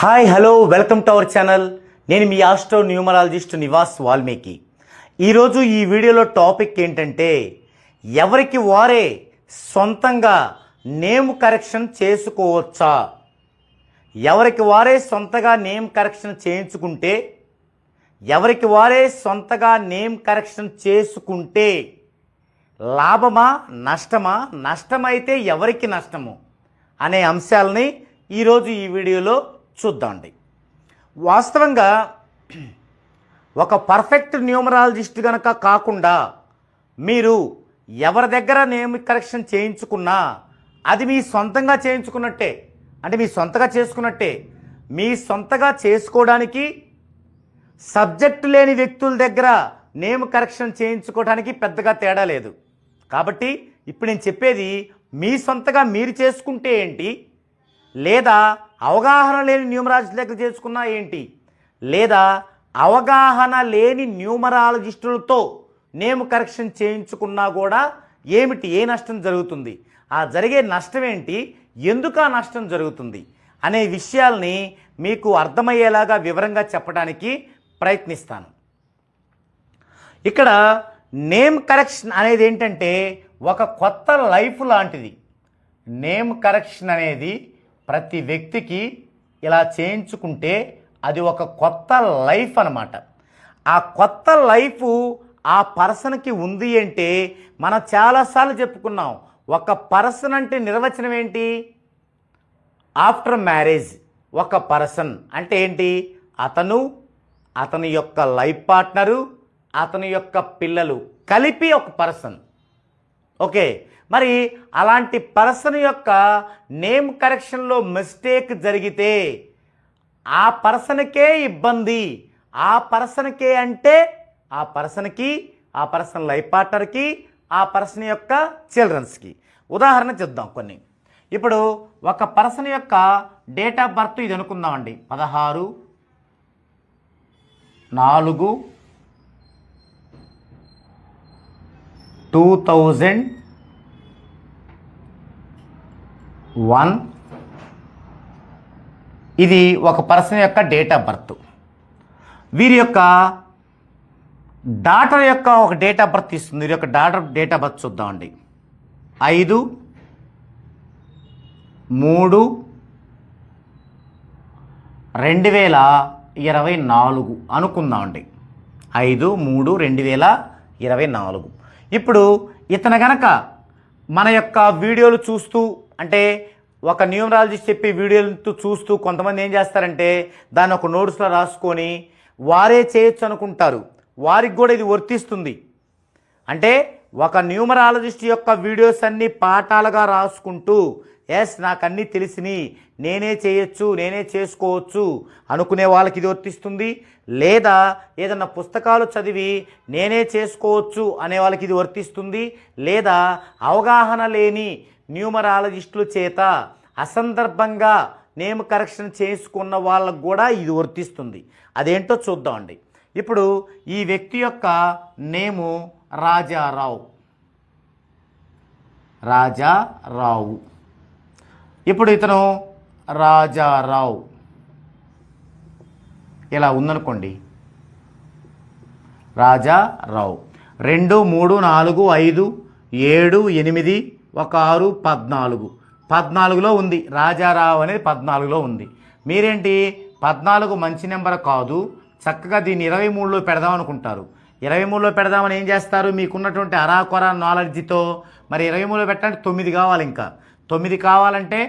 Hi hello welcome to our channel. నేను మీ astro numerologist Nivas Valmiki. ఈరోజు ఈ వీడియోలో టాపిక్ ఏంటంటే ఎవరికి వారే సొంతంగా నేమ్ కరెక్షన్ చేసుకోవచ్చా? ఎవరికి వారే సొంతగా నేమ్ కరెక్షన్ చేయించుకుంటే ఎవరికి వారే సొంతగా నేమ్ కరెక్షన్ చేసుకుంటే లాభమా నష్టమా? నష్టమైతే ఎవరికి నష్టము? అనే అంశాలని ఈరోజు ఈ వీడియోలో చూద్దామండి. వాస్తవంగా ఒక పర్ఫెక్ట్ న్యూమరాలజిస్ట్ గనక కాకుండా మీరు ఎవరి దగ్గర నేమ్ కరెక్షన్ చేయించుకున్నా అది మీ సొంతంగా చేయించుకున్నట్టే అంటే మీ సొంతగా చేసుకున్నట్టే మీ సొంతగా చేసుకోవడానికి సబ్జెక్ట్ లేని వ్యక్తుల దగ్గర నేమ్ కరెక్షన్ చేయించుకోవడానికి పెద్దగా తేడా లేదు. కాబట్టి ఇప్పుడు నేను చెప్పేది మీ సొంతగా మీరు చేసుకుంటే ఏంటి? లేదా అవగాహన లేని న్యూమరాలజిస్ట్ దగ్గర చేసుకున్నా ఏంటి? లేదా అవగాహన లేని న్యూమరాలజిస్టులతో నేమ్ కరెక్షన్ చేయించుకున్నా కూడా ఏమిటి? ఏ నష్టం జరుగుతుంది? ఆ జరిగే నష్టం ఏంటి? ఎందుకు ఆ నష్టం జరుగుతుంది? అనే విషయాల్ని మీకు అర్థమయ్యేలాగా వివరంగా చెప్పడానికి ప్రయత్నిస్తాను. ఇక్కడ నేమ్ కరెక్షన్ అనేది ఏంటంటే ఒక కొత్త లైఫ్ లాంటిది. నేమ్ కరెక్షన్ అనేది ప్రతి వ్యక్తికి ఇలా చేయించుకుంటే అది ఒక కొత్త లైఫ్ అనమాట ఆ కొత్త లైఫ్ ఆ పర్సన్కి ఉంది అంటే మనం చాలాసార్లు చెప్పుకున్నాం ఒక పర్సన్ అంటే నిర్వచనం ఏంటి? ఆఫ్టర్ మ్యారేజ్ ఒక పర్సన్ అంటే ఏంటి? అతను అతని యొక్క లైఫ్ పార్ట్నరు అతని యొక్క పిల్లలు కలిపి ఒక పర్సన్. ఓకే. మరి అలాంటి పర్సన్ యొక్క నేమ్ కరెక్షన్లో మిస్టేక్ జరిగితే ఆ పర్సన్కే ఇబ్బంది. ఆ పర్సన్కే అంటే ఆ పర్సన్కి ఆ పర్సన్ లైఫ్ పార్ట్నర్కి ఆ పర్సన్ యొక్క చిల్డ్రన్స్కి. ఉదాహరణ చూద్దాం కొన్ని. ఇప్పుడు ఒక పర్సన్ యొక్క డేట్ ఆఫ్ బర్త్ ఇది అనుకుందామండి పదహారు నాలుగు టూ థౌజండ్ వన్. ఇది ఒక పర్సన్ యొక్క డేట్ ఆఫ్ బర్త్. వీరి యొక్క డాటర్ యొక్క ఒక డేట్ ఆఫ్ బర్త్ ఇస్తుంది వీరి యొక్క డాటర్ డేట్ ఆఫ్ బర్త్ చూద్దామండి. ఐదు మూడు రెండు వేల ఇరవై నాలుగు అనుకుందామండి. ఐదు మూడు రెండు వేల ఇరవై నాలుగు. ఇప్పుడు ఇతను గనక మన యొక్క వీడియోలు చూస్తూ అంటే ఒక న్యూమరాలజిస్ట్ చెప్పి వీడియోలు చూస్తూ కొంతమంది ఏం చేస్తారంటే దాన్ని ఒక నోట్స్లో రాసుకొని వారే చేయొచ్చు అనుకుంటారు. వారికి కూడా ఇది వర్తిస్తుంది. అంటే ఒక న్యూమరాలజిస్ట్ యొక్క వీడియోస్ అన్ని పాఠాలుగా రాసుకుంటూ ఎస్ నాకు అన్నీ తెలిసిని నేనే చేయొచ్చు నేనే చేసుకోవచ్చు అనుకునే వాళ్ళకి ఇది వర్తిస్తుంది. లేదా ఏదన్నా పుస్తకాలు చదివి నేనే చేసుకోవచ్చు అనే వాళ్ళకి ఇది వర్తిస్తుంది. లేదా అవగాహన లేని న్యూమరాలజిస్టుల చేత అసందర్భంగా నేమ్ కరెక్షన్ చేసుకున్న వాళ్ళకు కూడా ఇది వర్తిస్తుంది. అదేంటో చూద్దామండి. ఇప్పుడు ఈ వ్యక్తి యొక్క నేము రాజారావు. రాజారావు. ఇప్పుడు ఇతను రాజారావు. ఇలా ఉందనుకోండి. రాజారావు. రెండు మూడు నాలుగు ఐదు ఏడు ఎనిమిది ఒక ఆరు పద్నాలుగు. పద్నాలుగులో ఉంది. రాజారావు అనేది పద్నాలుగులో ఉంది. మీరేంటి? పద్నాలుగు మంచి నెంబర్ కాదు. చక్కగా దీన్ని ఇరవై మూడులో పెడదాం అనుకుంటారు ఇరవై మూడులో పెడదామని ఏం చేస్తారు? మీకున్నటువంటి అరాకొర నాలెడ్జితో మరి ఇరవై మూడులో పెట్టాలంటే తొమ్మిది కావాలి ఇంకా. తొమ్మిది కావాలంటే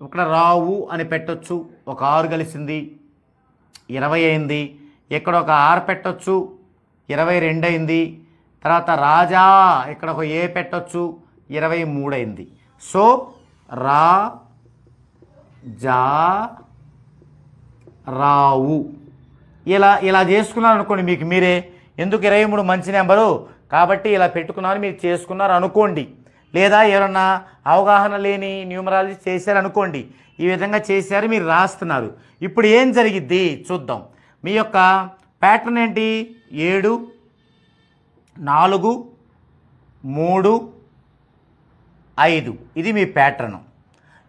ఇక్కడ రావు అని పెట్టొచ్చు ఒక ఆరు కలిసింది ఇరవై అయింది ఇక్కడ ఒక ఆరు పెట్టొచ్చు ఇరవై రెండు అయింది తర్వాత రాజా ఇక్కడ ఒక ఏ పెట్టొచ్చు ఇరవై మూడు అయింది. సో రా జా రావు. ఇలా ఇలా చేసుకున్నారు అనుకోండి మీకు మీరే ఎందుకు ఇరవై మూడు మంచి నెంబరు కాబట్టి ఇలా పెట్టుకున్నారు మీరు చేసుకున్నారు అనుకోండి. లేదా ఎవరన్నా అవగాహన లేని న్యూమరాలజీ చేశారు అనుకోండి. ఈ విధంగా చేశారు మీరు రాస్తున్నారు. ఇప్పుడు ఏం జరిగిద్ది? చూద్దాం. మీ యొక్క ప్యాటర్న్ ఏంటి? ఏడు నాలుగు మూడు ఐదు. ఇది మీ ప్యాటర్న్.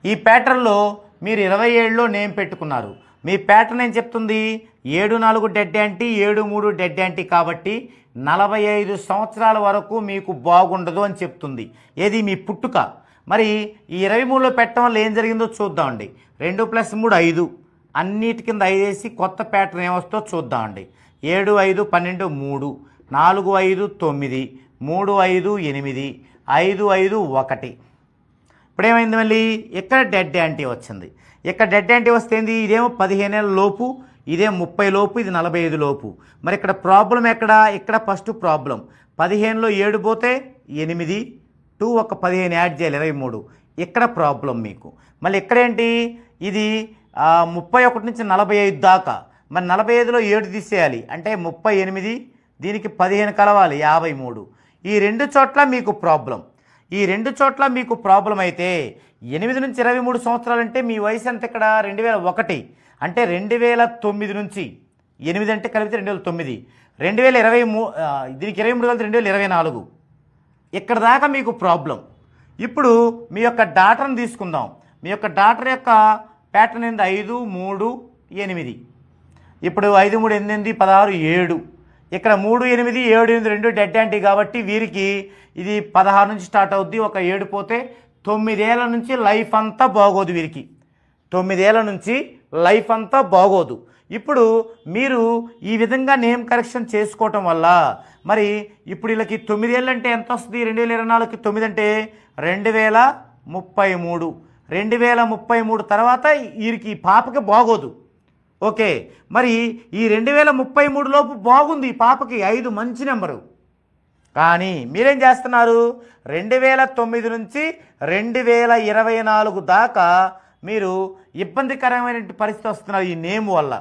ఈ ప్యాటర్న్లో మీరు ఇరవై ఏడులో నేమ్ పెట్టుకున్నారు. మీ ప్యాటర్న్ ఏం చెప్తుంది? ఏడు నాలుగు డెడ్ యాంటీ ఏడు మూడు డెడ్ యాంటీ కాబట్టి నలభై ఐదు సంవత్సరాల వరకు మీకు బాగుండదు అని చెప్తుంది. ఏది? మీ పుట్టుక. మరి ఈ ఇరవై మూడులో పెట్టడం వల్ల ఏం జరిగిందో చూద్దామండి. రెండు ప్లస్ మూడు ఐదు. అన్నిటి కింద ఐదేసి కొత్త ప్యాటర్న్ ఏమొస్తో చూద్దామండి. ఏడు ఐదు పన్నెండు మూడు. నాలుగు ఐదు తొమ్మిది. మూడు ఐదు ఎనిమిది. ఐదు ఐదు ఒకటి. ఇప్పుడేమైంది మళ్ళీ? ఇక్కడ డెడ్ యాంటీ వచ్చింది. ఇక్కడ డెడ్ అంటే వస్తే ఇదేమో పదిహేను ఏళ్ళ లోపు ఇదే ముప్పై లోపు ఇది నలభై ఐదు లోపు. మరి ఇక్కడ ప్రాబ్లం ఎక్కడ? ఇక్కడ ఫస్ట్ ప్రాబ్లం పదిహేనులో ఏడు పోతే ఎనిమిది టూ ఒక పదిహేను యాడ్ చేయాలి ఇరవై మూడు. ఇక్కడ ప్రాబ్లం మీకు. మళ్ళీ ఇక్కడేంటి? ఇది ముప్పై ఒకటి నుంచి నలభై ఐదు దాకా. మరి నలభై ఐదులో ఏడు తీసేయాలి. అంటే ముప్పై ఎనిమిది దీనికి పదిహేను కలవాలి యాభై మూడు. ఈ రెండు చోట్ల మీకు ప్రాబ్లం ఈ రెండు చోట్ల మీకు ప్రాబ్లం అయితే ఎనిమిది నుంచి ఇరవై మూడు సంవత్సరాలు అంటే మీ వయసు ఎంత ఇక్కడ? రెండు వేల ఒకటి. అంటే రెండు వేల తొమ్మిది నుంచి ఎనిమిది అంటే కలిపితే రెండు వేల తొమ్మిది. రెండు వేల ఇరవై మూ దీనికి ఇరవై మూడు కలిపి రెండు వేల ఇరవై నాలుగు. ఇక్కడ దాకా మీకు ప్రాబ్లం. ఇప్పుడు మీ యొక్క డాటర్ని తీసుకుందాం. మీ యొక్క డాటర్ యొక్క ప్యాటర్న్ ఏంది? ఐదు మూడు ఎనిమిది. ఇప్పుడు ఐదు మూడు ఎనిమిది పదహారు ఏడు. ఇక్కడ మూడు ఎనిమిది ఏడు ఎనిమిది రెండు డెడ్ యాంటీ కాబట్టి వీరికి ఇది పదహారు నుంచి స్టార్ట్ అవుద్ది. ఒక ఏడు పోతే తొమ్మిదేళ్ళ నుంచి లైఫ్ అంతా బాగోదు వీరికి. తొమ్మిదేళ్ళ నుంచి లైఫ్ అంతా బాగోదు. ఇప్పుడు మీరు ఈ విధంగా నేమ్ కరెక్షన్ చేసుకోవటం వల్ల మరి ఇప్పుడు వీళ్ళకి తొమ్మిదేళ్ళు అంటే ఎంత వస్తుంది? రెండు వేల ఇరవై నాలుగుకి తొమ్మిది అంటే రెండు వేల ముప్పై మూడు. రెండు వేల ముప్పై మూడు తర్వాత వీరికి పాపకి బాగోదు. ఓకే. మరి ఈ రెండు వేల ముప్పై మూడు లోపు బాగుంది ఈ పాపకి ఐదు మంచి నెంబరు. కానీ మీరేం చేస్తున్నారు? రెండు వేల తొమ్మిది నుంచి రెండు వేల ఇరవై నాలుగు దాకా మీరు ఇబ్బందికరమైన పరిస్థితి వస్తున్నారు ఈ నేమ్ వల్ల.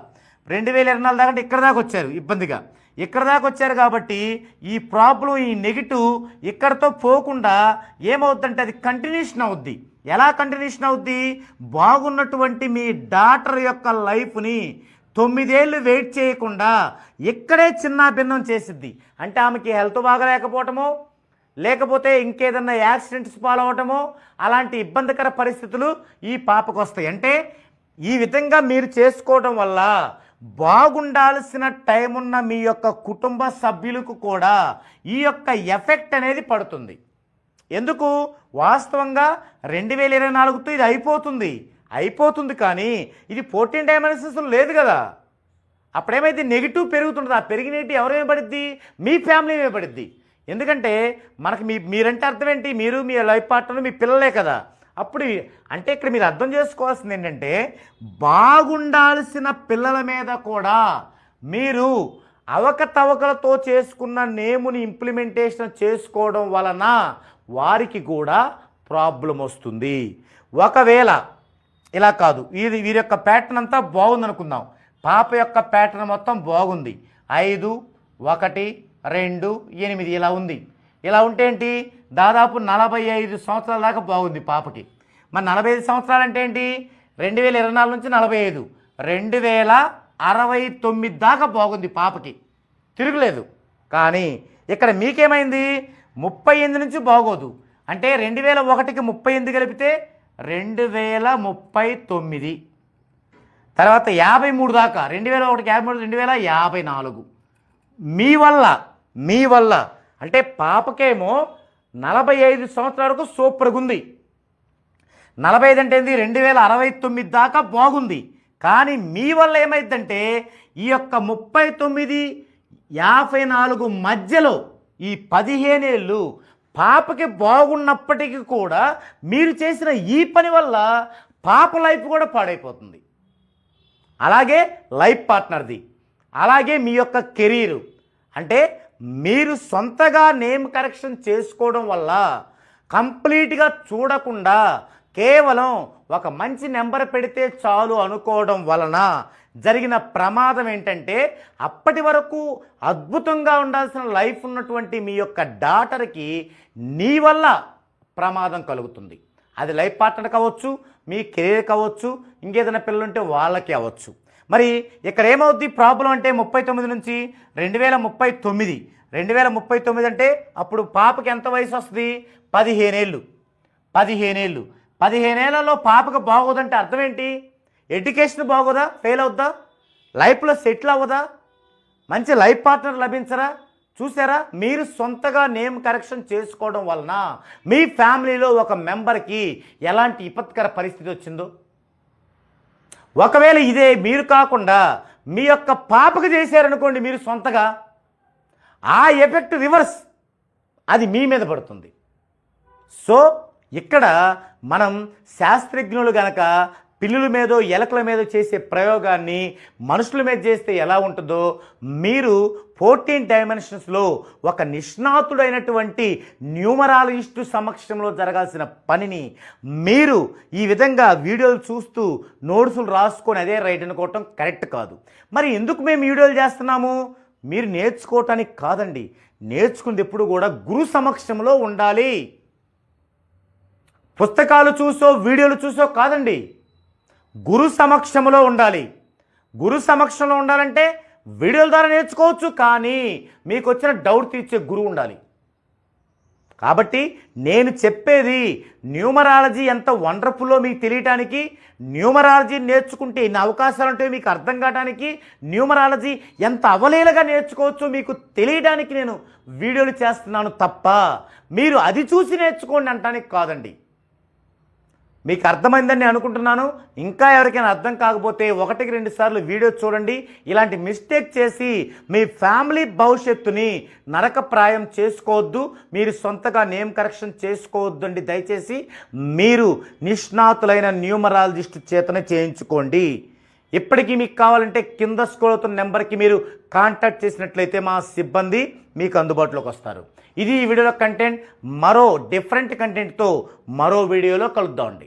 రెండు వేల ఇరవై నాలుగు దాకా ఇక్కడ దాకా వచ్చారు ఇబ్బందిగా. ఇక్కడ దాకా వచ్చారు కాబట్టి ఈ ప్రాబ్లం ఈ నెగిటివ్ ఇక్కడతో పోకుండా ఏమవుద్దంటే అది కంటిన్యూషన్ అవుద్ది. ఎలా కంటిన్యూషన్ అవుద్ది? బాగున్నటువంటి మీ డాటర్ యొక్క లైఫ్ని తొమ్మిదేళ్ళు వెయిట్ చేయకుండా ఇక్కడే చిన్న భిన్నం చేసిద్ది. అంటే ఆమెకి హెల్త్ బాగలేకపోవటమో లేకపోతే ఇంకేదన్నా యాక్సిడెంట్స్ పాలవటమో అలాంటి ఇబ్బందికర పరిస్థితులు ఈ పాపకు వస్తాయి. అంటే ఈ విధంగా మీరు చేసుకోవడం వల్ల బాగుండాల్సిన టైం ఉన్న మీ యొక్క కుటుంబ సభ్యులకు కూడా ఈ యొక్క ఎఫెక్ట్ అనేది పడుతుంది. ఎందుకు? వాస్తవంగా రెండు వేల ఇరవై నాలుగుతో ఇది అయిపోతుంది. అయిపోతుంది కానీ ఇది ఫోర్టీన్ డైమెన్షన్స్ లేదు కదా. అప్పుడేమైతే నెగిటివ్ పెరుగుతుంటుంది. ఆ పెరిగిన నెగిటివ్ ఎవరు పడిద్ది? మీ ఫ్యామిలీ ఏమే పడిద్ది. ఎందుకంటే మనకి మీ మీరంటే అర్థం ఏంటి? మీరు మీ లైఫ్ పార్ట్నర్ మీ పిల్లలే కదా. అప్పుడు అంటే ఇక్కడ మీరు అర్థం చేసుకోవాల్సింది ఏంటంటే బాగుండాల్సిన పిల్లల మీద కూడా మీరు అవకతవకలతో చేసుకున్న నేముని ఇంప్లిమెంటేషన్ చేసుకోవడం వలన వారికి కూడా ప్రాబ్లం వస్తుంది. ఒకవేళ ఇలా కాదు. ఇది వీరి యొక్క ప్యాటర్న్ అంతా బాగుంది అనుకుందాం పాప యొక్క ప్యాటర్న్ మొత్తం బాగుంది. ఐదు ఒకటి రెండు ఎనిమిది ఇలా ఉంది. ఇలా ఉంటే ఏంటి? దాదాపు నలభై ఐదు సంవత్సరాల దాకా బాగుంది పాపకి. మరి నలభై ఐదు సంవత్సరాలు అంటే ఏంటి? రెండు వేల ఇరవై నాలుగు నుంచి నలభై ఐదు. రెండు వేల అరవై తొమ్మిది దాకా బాగుంది పాపకి. తిరుగులేదు. కానీ ఇక్కడ మీకేమైంది? ముప్పై ఎనిమిది నుంచి బాగోదు. అంటే రెండు వేల ఒకటికి ముప్పై ఎనిమిది కలిపితే రెండు వేల ముప్పై తొమ్మిది. తర్వాత యాభై మూడు దాకా రెండు వేల ఒకటికి యాభై మూడు రెండు వేల యాభై నాలుగు. మీ వల్ల మీ వల్ల అంటే పాపకేమో నలభై ఐదు సంవత్సరాల వరకు సూపర్గా ఉంది నలభై ఐదు అంటే ఏంది? రెండు వేల అరవై తొమ్మిది దాకా బాగుంది. కానీ మీ వల్ల ఏమైందంటే ఈ యొక్క ముప్పై తొమ్మిది యాభై నాలుగు మధ్యలో ఈ పదిహేనేళ్ళు పాపకి బాగున్నప్పటికీ కూడా మీరు చేసిన ఈ పని వల్ల పాప లైఫ్ కూడా పాడైపోతుంది. అలాగే లైఫ్ పార్ట్నర్ది. అలాగే మీ యొక్క కెరీరు. అంటే మీరు సొంతగా నేమ్ కరెక్షన్ చేసుకోవడం వల్ల కంప్లీట్గా చూడకుండా కేవలం ఒక మంచి నెంబర్ పెడితే చాలు అనుకోవడం వలన జరిగిన ప్రమాదం ఏంటంటే అప్పటి వరకు అద్భుతంగా ఉండాల్సిన లైఫ్ ఉన్నటువంటి మీ యొక్క డాటర్కి నీ వల్ల ప్రమాదం కలుగుతుంది. అది లైఫ్ పార్ట్నర్ కావచ్చు మీ కెరీర్ కావచ్చు ఇంకేదైనా పిల్లలు ఉంటే వాళ్ళకి అవ్వచ్చు. మరి ఇక్కడ ఏమవుద్ది? ప్రాబ్లం అంటే ముప్పై తొమ్మిది నుంచి రెండు వేల ముప్పై తొమ్మిది. రెండు వేల ముప్పై తొమ్మిది అంటే అప్పుడు పాపకి ఎంత వయసు వస్తుంది? పదిహేనేళ్ళు. పదిహేనేళ్ళు. పదిహేనేళ్ళలో పాపకు బాగోదంటే అర్థం ఏంటి? ఎడ్యుకేషన్ బాగోదా? ఫెయిల్ అవుద్దా? లైఫ్లో సెటిల్ అవ్వదా? మంచి లైఫ్ పార్ట్నర్ లభించరా? చూసారా? మీరు సొంతగా నేమ్ కరెక్షన్ చేసుకోవడం వలన మీ ఫ్యామిలీలో ఒక మెంబర్కి ఎలాంటి విపత్కర పరిస్థితి వచ్చిందో? ఒకవేళ ఇదే మీరు కాకుండా మీ యొక్క పాపకు చేశారనుకోండి మీరు సొంతగా ఆ ఎఫెక్ట్ రివర్స్ అది మీ మీద పడుతుంది. సో ఇక్కడ మనం శాస్త్రజ్ఞులు గనక పిల్లుల మీదో ఎలకల మీద చేసే ప్రయోగాన్ని మనుషుల మీద చేస్తే ఎలా ఉంటుందో మీరు ఫోర్టీన్ డైమెన్షన్స్లో ఒక నిష్ణాతుడైనటువంటి న్యూమరాలజిస్టు సమక్షంలో జరగాల్సిన పనిని మీరు ఈ విధంగా వీడియోలు చూస్తూ నోట్సులు రాసుకొని అదే రైట్ అనుకోవటం కరెక్ట్ కాదు. మరి ఎందుకు మేము వీడియోలు చేస్తున్నాము? మీరు నేర్చుకోవటానికి కాదండి. నేర్చుకుంది ఎప్పుడు కూడా గురు సమక్షంలో ఉండాలి. పుస్తకాలు చూసో వీడియోలు చూసో కాదండి. గురు సమక్షంలో ఉండాలి. గురు సమక్షంలో ఉండాలంటే వీడియోల ద్వారా నేర్చుకోవచ్చు కానీ మీకు వచ్చిన డౌట్ తీర్చే గురువు ఉండాలి. కాబట్టి నేను చెప్పేది న్యూమరాలజీ ఎంత వండర్ఫుల్లో మీకు తెలియటానికి న్యూమరాలజీ నేర్చుకుంటే ఎన్ని అవకాశాలు ఉంటాయో మీకు అర్థం కావడానికి న్యూమరాలజీ ఎంత అవలీలగా నేర్చుకోవచ్చో మీకు తెలియడానికి నేను వీడియోలు చేస్తున్నాను తప్ప మీరు అది చూసి నేర్చుకోండి అంటానికి కాదండి. మీకు అర్థమైందని నేను అనుకుంటున్నాను. ఇంకా ఎవరికైనా అర్థం కాకపోతే ఒకటికి రెండు సార్లు వీడియో చూడండి. ఇలాంటి మిస్టేక్ చేసి మీ ఫ్యామిలీ భవిష్యత్తుని నరకప్రాయం చేసుకోవద్దు. మీరు సొంతగా నేమ్ కరెక్షన్ చేసుకోవద్దు అండి. దయచేసి మీరు నిష్ణాతులైన న్యూమరాలజిస్ట్ చేతనే చేయించుకోండి. ఇప్పటికీ మీకు కావాలంటే కింద స్క్రోల్ అవుతున్న నెంబర్కి మీరు కాంటాక్ట్ చేసినట్లయితే మా సిబ్బంది మీకు అందుబాటులోకి వస్తారు. ఇది ఈ వీడియోలో కంటెంట్ మరో డిఫరెంట్ కంటెంట్తో మరో వీడియోలో కలుద్దామండి